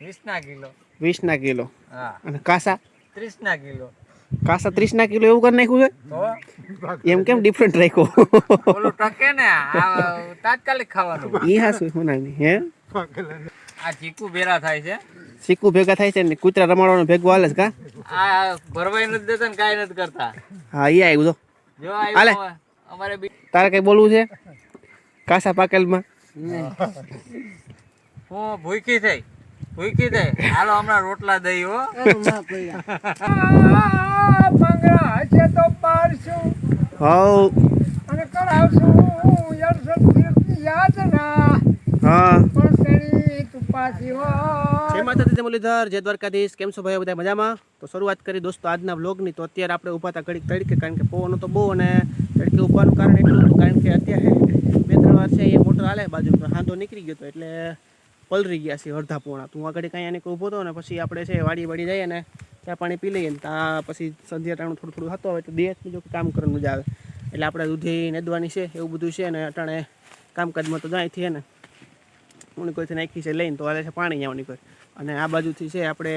વીસના kilo. વીસના kilo. હા. અને કાસા? ત્રીસના કિલો. કાસા ત્રીસના કિલો એવું કરી નાખ્યું છે? એમ કેમ ડિફરન્ટ રાખ્યો? ઓલું ટકે ને તાત્કાલિક ખાવાનું. ઈ હાસુ હોનાની હે? આ ચીકુ ભેરા થાય છે. સિક્કુ ભેગા થાય છે ને કૂતરા રમાડવાનું ભેગું હાલે છે કા? આ ભરવાઈ નથી દેતા ને કાઈ નથી કરતા. હા ઈ આવ્યું જો હાલે. અમારે તારે કઈ બોલવું છે? કાસા પાકેલમાં? હું ભૂખી થઈ. ભૂખી દે. હાલો હમણાં રોટલા દઈ હો. ભંગરા છે તો પારશું હવ અને કરાવશું. યરસદ તીર્થની યાતના હા. પણ તેની તું પાછી જય માતાજી જય મુરલીધર જય દ્વારકાધીશ. કેમ છો ભાઈ બધા મજામાં? તો શરૂઆત કરી દોસ્તો આજના વ્લોગની. તો અત્યારે આપણે ઊભા હતા ઘડીક તડકે કારણ કે પવન તો બહુ અને તડકે ઊભાનું કારણ એટલું હતું કારણ કે અત્યારે બે ત્રણ વાર છે એ મોટર હાલે બાજુ તો હાંધો નીકળી ગયો હતો એટલે પલરી ગયા છે અડધા પોણા. તું આગળ કાંઈ આને ઊભો હતો ને પછી આપણે છે વાડી વાડી જઈએ ને ત્યાં પાણી પી લઈએ ને ત્યાં પછી સંધ્યા ટાણું થોડું થોડું થતું હોય તો દેહ બીજું કામ કરવાનું મજા આવે. એટલે આપણે દૂધી નેદવાની છે એવું બધું છે ને અટાણે કામકાજમાં તો જાય છે ને. ઉણી કોઈથી નાખી છે લઈને તો હાલે છે પાણી આવવાની કોઈ. અને આ બાજુથી છે આપણે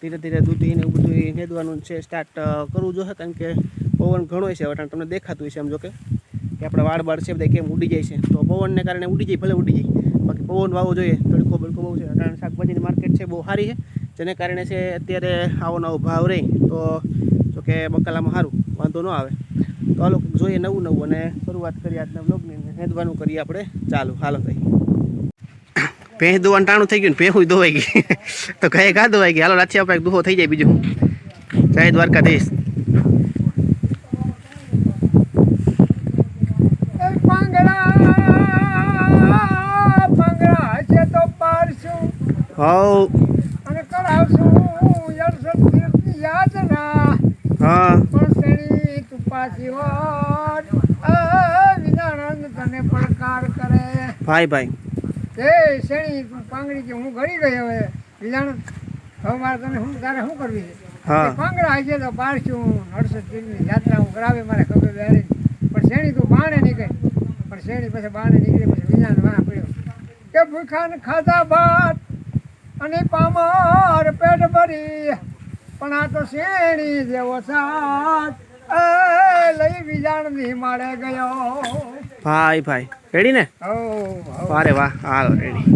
ધીરે ધીરે દૂધી ને એવું બધું નેદવાનું છે સ્ટાર્ટ કરવું જોઈએ કારણ કે પવન ઘણો છે અટાણે તમને દેખાતું છે આમ જો કે. કે આપણે વાળ બાળ છે બધા કેમ ઉડી જાય છે. તો પવનને કારણે ઉડી જાય, ભલે ઉડી જાય. બાકી પવન વાવો જોઈએ. તડકો બડકો બહુ છે. કારણ શાકભાજીની માર્કેટ છે, બહુ સારી છે. જેને કારણે છે, અત્યારે આવો નવો ભાવ રહે. તો જો કે બકાલામાં સારું, વાંધો ન આવે. તો હાલો, જોઈએ નવું નવું અને શરૂઆત કરીએ આજના બ્લોગની ને કરીએ આપણે. ચાલુ, હાલો ભાઈ. ભેંસ દોવાનું ટાણું થઈ ગયું ને ભેંસ દોવાઈ ગઈ. તો ગાય કા દોવાઈ ગઈ હાલો રાચી આપણે દુહો થઈ જાય બીજું. જય દ્વારકાધીશ એ પાંગડા પાંગડા છે તો પાડશું હવ અને કરાવશું યરસદ તીર્થની યાતના હા. પણ તેની તું પાછી વિનાનંદ તને પડકાર કરે. ભાઈ ભાઈ. એ શેણી તું પાંગડી કે હું ગળી ગઈ હવે. વિજાણ હવે મારે તને શું તારે શું કરવી છે? હા. પાંગડા હશે તો પાડશું હર્ષદ ગીરની યાત્રા હું કરાવે મારે ખબર બેરી પણ શેણી તું બાણે નીકળી. પણ શેણી પછી બાણે નીકળી પછી વિજાણ વાહ પડ્યો. કે ભૂખાને ખાધા ભાત અને પામર પેટ ભરી. પણ આ તો શેણી જેવો સાથ. એ લઈ વિજાણની માળે ગયો. ભાઈ ભાઈ. રેડી ને? વારે વાહ. હાલો રેડી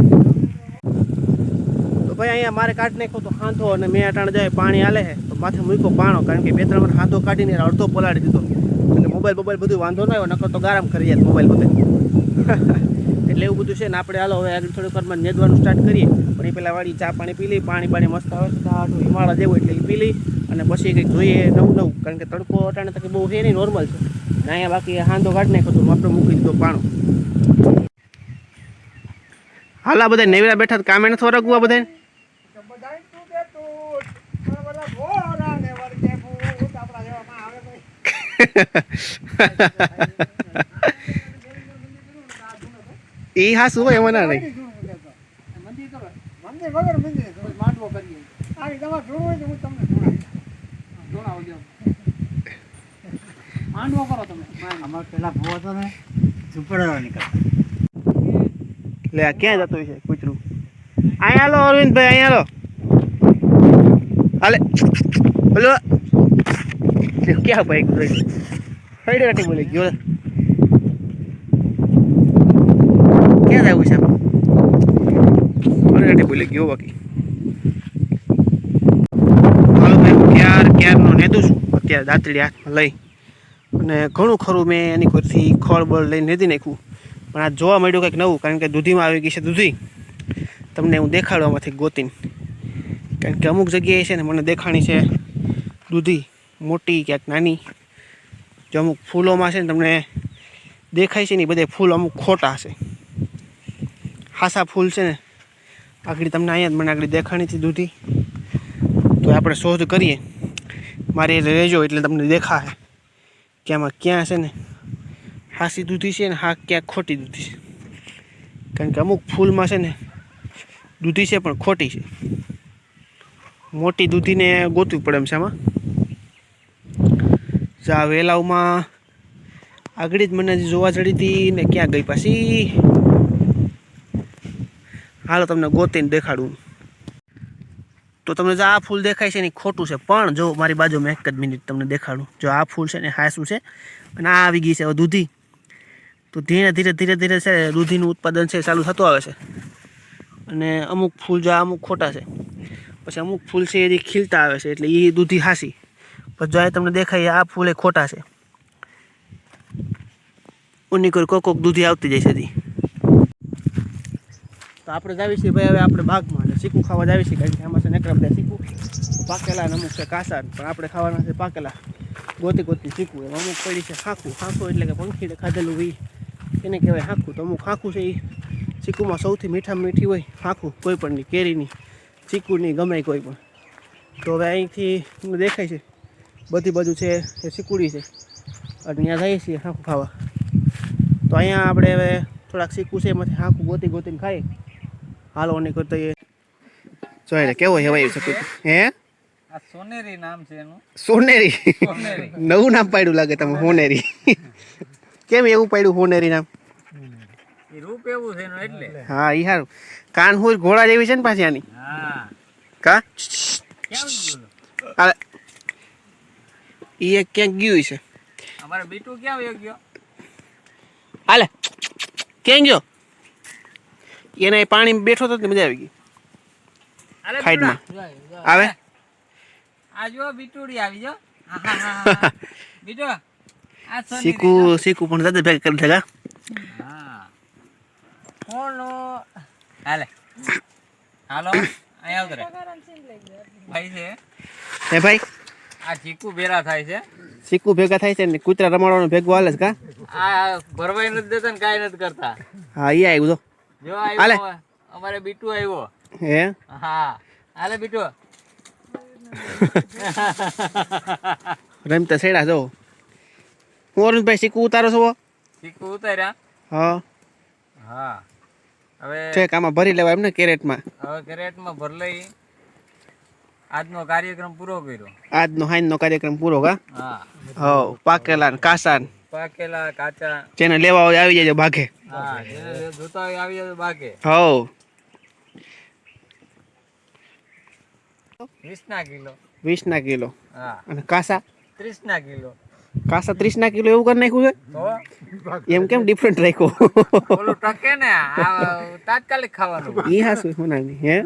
તો ભાઈ અહીંયા મારે કાઢી નાખ્યો તો હાંધો અને મેં અટાણ જાય પાણી હાલે છે. તો માથે મૂક્યો પાણો કારણ કે બે ત્રણ વાર હાંધો કાઢીને અડધો પલાળી દીધો. એટલે મોબાઈલ મોબાઈલ બધું વાંધો ન આવ્યો નકર તો ગારમ કરી જાય મોબાઈલ બધે. એટલે એવું બધું છે ને આપણે હાલો હવે આગળ થોડીક વારમાં નેદવાનું સ્ટાર્ટ કરીએ. પણ એ પહેલાં વાળી ચા પાણી પી લઈ પાણી પાણી મસ્ત આવે તો હિમાળા જેવું એટલે એ પી લઈ અને પછી કંઈક જોઈએ નવું નવું. કારણ કે તડકો અટાણે તકે બહુ છે નહીં નોર્મલ છે. ને અહીંયા બાકી હાંધો કાઢ નાખ્યો તો આપણે મૂકી દીધો પાણો. હાલા બધા નેવરા બેઠા કામે નથી વરગવા બધા Ha ha ha ha પણ ઈ હા શું એમાં ના નહીં મંદિર વગર મંદિર માંડવો કરીએ આ તમારે જોડવું હોય તો હું તમને જોડાવું. માંડવો કરો તમે અમારે પેલા ભૂવો હતો ને ઝૂંપડા નીકળતા લે ક્યાં જતો છે, કૂતરું? અહીંયા લો અરવિંદભાઈ, અહીંયા લો હાલે. બોલો ક્યાં ભાઈ કૂતરું હૈડે કાટી બોલી, ગયો ક્યાં જવું છે કાટી ગયો બાકી હાલો ભાઈ ક્યાર ક્યારનો નેદું છું? અત્યારે દાંતડી હાથમાં લઈ. અને ઘણું ખરું મેં એની ખળ બળ લઈને નેદી નાખ્યું. પણ આ જોવા મળ્યું કંઈક નવું, કારણ કે દૂધીમાં આવી ગઈ છે દૂધી. તમને હું દેખાડવામાંથી ગોતીને. કારણ કે અમુક જગ્યાએ છે ને મને દેખાણી છે દૂધી, મોટી ક્યાંક નાની. જો અમુક ફૂલોમાં છે ને તમને દેખાય છે ને બધે ફૂલ અમુક ખોટા હશે. હાસા ફૂલ છે ને આગળ તમને અહીંયા જ મને આગળ દેખાણી હતી દૂધી. તો આપણે શોધ કરીએ. મારે રહેજો એટલે તમને દેખાશે કે આમાં ક્યાં છે ને હાસી દૂધી છે ને હા ક્યાંક ખોટી દૂધી છે. કારણ કે અમુક ફૂલમાં છે ને દૂધી છે પણ ખોટી છે. મોટી દૂધીને ગોતવી પડે એમ છે આમાં. જા, વેલાવમાં આગળ જ મને જોવા જડી હતી ને ક્યાં ગઈ પાછી? હાલો તમને ગોતીને દેખાડું. તો તમને જો આ ફૂલ દેખાય છે ને ખોટું છે, પણ જો મારી બાજુમાં એક જ મિનિટ તમને દેખાડું. જો આ ફૂલ છે ને હાસું છે, અને આ આવી ગઈ છે હવે દૂધી. તો ધીરે ધીરે ધીરે ધીરે છે દૂધીનું ઉત્પાદન છે ચાલુ થતું આવે છે. અને અમુક ફૂલ જો અમુક ખોટા છે. પછી અમુક ફૂલ છે એ ખીલતા આવે છે, એટલે એ દૂધી હાસી. પછી જો એ તમને દેખાય, આ ફૂલ એ ખોટા છે. ઉની કોઈ કોક કોક દૂધી આવતી જાય છે હજી. તો આપણે જાવી છીએ ભાઈ, હવે આપણે બાગમાં અને ચીકુ ખાવા જાવી છીએ કારણ કે આમાં છે નકરા બધા શીખું. પાકેલા અને અમુક છે કાસા પણ આપણે ખાવાના છે પાકેલા. ગોતી ગોતી શીખવું એમાં. અમુક પડી છે ખાખું. ખાખું એટલે કે પંખીને ખાધેલું હોય એને કહેવાય ખાખું તો અમુક ખાખું છે એ ચીકુમાં સૌથી મીઠામાં મીઠી હોય ખાખું કોઈ પણની કેરીની ચીકુની ગમે કોઈ પણ. તો હવે અહીંથી દેખાય છે. બધી બાજુ છે એ ચીકુડી છે. અને ત્યાં જઈએ છીએ ખાખું ખાવા. તો અહીંયા આપણે હવે થોડાક શીખવું છે, એમાંથી હાંકું ગોતી ગોતીને ખાઈ હાલો નહીં તો એ જોઈ કેવો હેવાય છે હે? આ સોનેરી નામ છે એનું. સોનેરી? નવું નામ પાડ્યું લાગે તમે હોનેરી. કેમ એવું પાડ્યું હોનેરી નામ? રૂપ એવું છે એનું એટલે. હા ઈ હારું કાન હું ઘોડા જેવી છે ને પાછી આની? હા. કા? બોલો ઈ એક ક્યાંક ગયું છે. અમારે બીટુ ક્યાં ગયો? હાલે. ક્યાં ગયો? એને પાણી બેઠો તો મજા આવી ગઈ. ખાઈડમાં. આવે? આ જો બીટુડી આવી જો. બીટો શીખું શીખું પણ દાદા ભેગા કરી જો. હા. હાલે. હાલો અહીંયા આવતો રે ભાઈ છે? હે ભાઈ? આ ચીકુ ભેરા થાય છે. સીકુ ભેગા થાય છે ને કૂતરા રમાડવાનું ભેગું હાલે છે કા? આ ભરવાઈ નથી દેતા ને કાંઈ નથી કરતા. હા એ આવ્યું તો જો આવ્યો અમારે બીટુ આવ્યો. હે? હા. હાલે બીટુ. રમતા સેડા જો. હું અરુણભાઈ શીખું ઉતારો છો ચીકુ ઉતાર્યા? હા. હા. હવે ઠેક આમાં ભરી લેવા એમ ને કેરેટમાં. હવે કેરેટમાં ભર લઈ. આજનો કાર્યક્રમ પૂરો કર્યો. આજનો હાઈનનો કાર્યક્રમ પૂરો કા? હા. હો પાકેલા ને કાસા ને પાકેલા કાચા. જેને લેવા હોય આવી જાય ભાગે હા જેને જોતા હોય આવી જાય બાકે હવ. વીસ ના કિલો. વીસના કિલો. હા. અને કાસા? ત્રીસ ના કિલો. કાસા ત્રીસના કિલો એવું કરી નાખ્યું તો? છે એમ કેમ ડિફરન્ટ રાખ્યો? ઓલું ટકે ને આ તાત્કાલિક ખાવાનું. ઈ હાસુ હોનાની હે?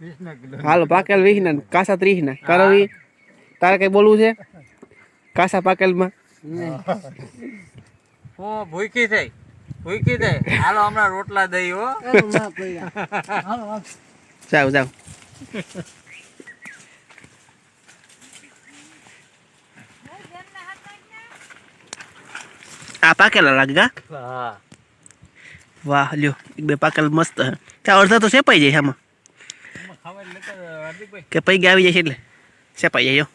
વીસના કિલો. હાલો પાકેલ વીસના ને કાસા ત્રીસના. કરવી તારે કઈ બોલવું છે? કાસા પાકેલમાં? હું ભૂખી થઈ. ભૂખી થઈ. હાલો હમણાં રોટલા દઈ હો. જાવ જાવ આ પાકેલા લાગગા હા. વાહ લ્યો એક બે પાકેલ મસ્ત હે. ત્યાં અડધા તો સેપાઈ જાય આમાં. કે પૈકી આવી જાય છે એટલે? સેપાઈ જાય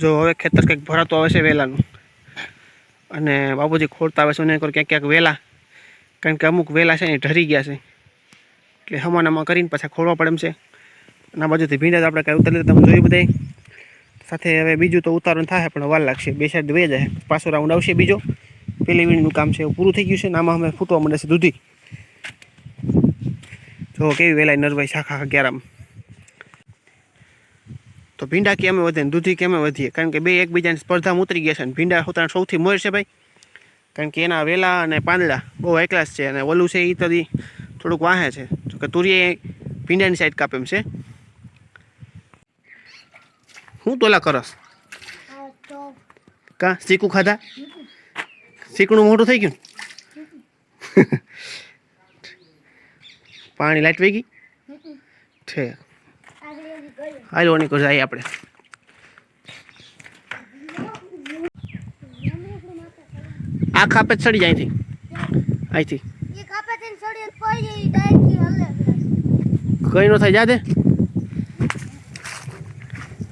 જો હવે ખેતર કંઈક ભરાતું આવે છે વેલાનું. અને બાબુજી ખોડતા આવે છે અને ક્યાંક ક્યાંક વેલા. કારણ કે અમુક વેલા છે ને ઢરી ગયા છે. એટલે હમાનામાં કરીને પાછા ખોડવા પડે એમ છે. અને આ બાજુથી ભીંડા આપણે કાંઈ ઉતારી તમે જોયું બધા સાથે હવે બીજું તો ઉતારણ થાય, પણ વાર લાગશે. બે સાઈડ વહી જાય. પાછો રાઉન્ડ આવશે બીજો. પેલી વીણીનું કામ છે એવું પૂરું થઈ ગયું છે ને આમાં અમે ફૂટવા માંડે છે દૂધી. જો કેવી વહેલાય નરવાઈ શાખા અગિયારામ. તો ભીંડા કેમ વધે ને દૂધી કેમ વધીએ? કારણ કે બે એકબીજાની સ્પર્ધામાં ઉતરી ગયા છે અને ભીંડા હોતા સૌથી મોર છે ભાઈ. કારણ કે એના વેલા અને પાંદડા બહુ એકલાસ છે અને ઓલું છે એ તો થોડુંક વાહે છે. તો કે તુરીએ ભીંડાની સાઈડ કાપે એમ છે. હું તોલા કરસ? કા? શીકું ખાધા? શીકણું મોટું થઈ ગયું પાણી લાઈટ વેગી છે હાલો નીકળ જાય આપણે. આ ખાપે જ સડી જાય અહીંથી. અહીંથી. એ કાપે તેને છોડી પડી ગઈ ડાયરેક્ટ હલે કઈ નો થાય જાદે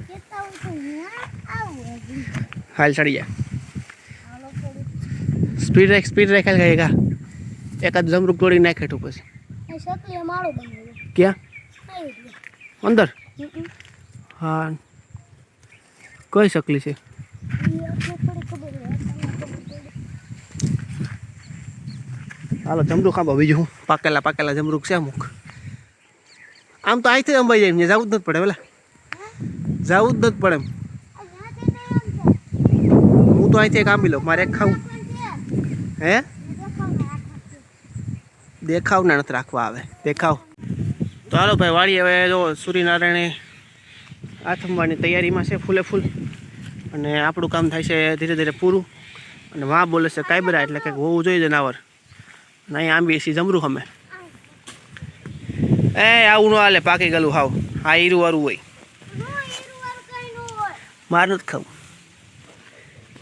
કેતા હું તો ના આવું હજી. હાલ સડી જાય હાલો થોડું સ્પીડ રાખ સ્પીડ રાખ હાલ ગઈ કા એકાદ જમરૂક તોડી નાખે ઠું પછી. એ શકલી માળો બનાવ્યો. ક્યાં? આવી ગયો અંદર? હમ. હા. કઈ શકલી છે. હાલો જમરૂક આંબા બીજું હું પાકેલા પાકેલા જમરૂક છે અમુક. આમ તો અહીંથી અંબાઈ જાય ને જવું જ નથી પડે પેલા જવું જ નથી પડે એમ. હું તો અહીંથી એક આંબી લઉં મારે એક ખાવું. હે? દેખાવને રાખવા નથી રાખવા આવે. દેખાવ. તો હાલો ભાઈ, વાળી હવે જો સૂર્યનારાયણે આથમવાની તૈયારીમાં છે ફૂલે ફૂલ. અને આપણું કામ થાય છે ધીરે ધીરે પૂરું. અને વાં બોલે છે કાયબરા, એટલે કંઈક હોવું જોઈએ જનાવર. અને અહીંયા આંબી એસી જમરું અમે એ, આવું ન હાલે, પાકી ગયેલું હાવ. આ હીરું વારું હોય. માર નથી ખાવું.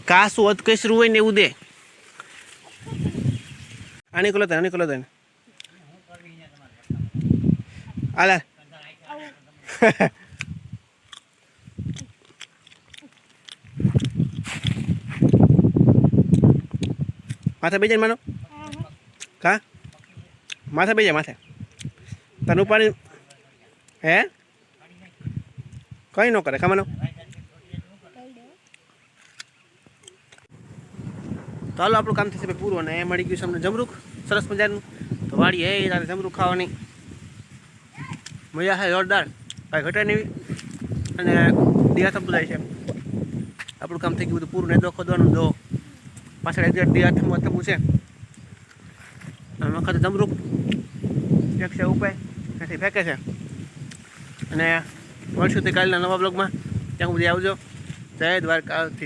કાસું અધકસરું હોય ને એવું દે. આની કોલો આની કોલો તને હાલ. માથે બેજે માનો કા માથે જાય માથે તને હે કઈ ન કરે ખાવાનો ચાલો આપણું કામ થશે પૂરું અને એ મળી ગયું છે અમને જમરૂખ સરસ મજાનું તો વાળી એ તારે જમરૂખ ખાવાની મજા છે જોરદાર. કાંઈ ઘટે નહીં. અને દિયા થતું જાય છે આપણું કામ થઈ ગયું બધું પૂરું. ને દો ખોદવાનું દો પાછળ એક દિયા થવું થવું છે. અને વખતે જમરૂખ એક છે ઉપાય. ત્યાંથી ફેંકે છે. અને મળશું તે કાલના નવા બ્લોગમાં. ત્યાં સુધી આવજો. જય દ્વારકાથી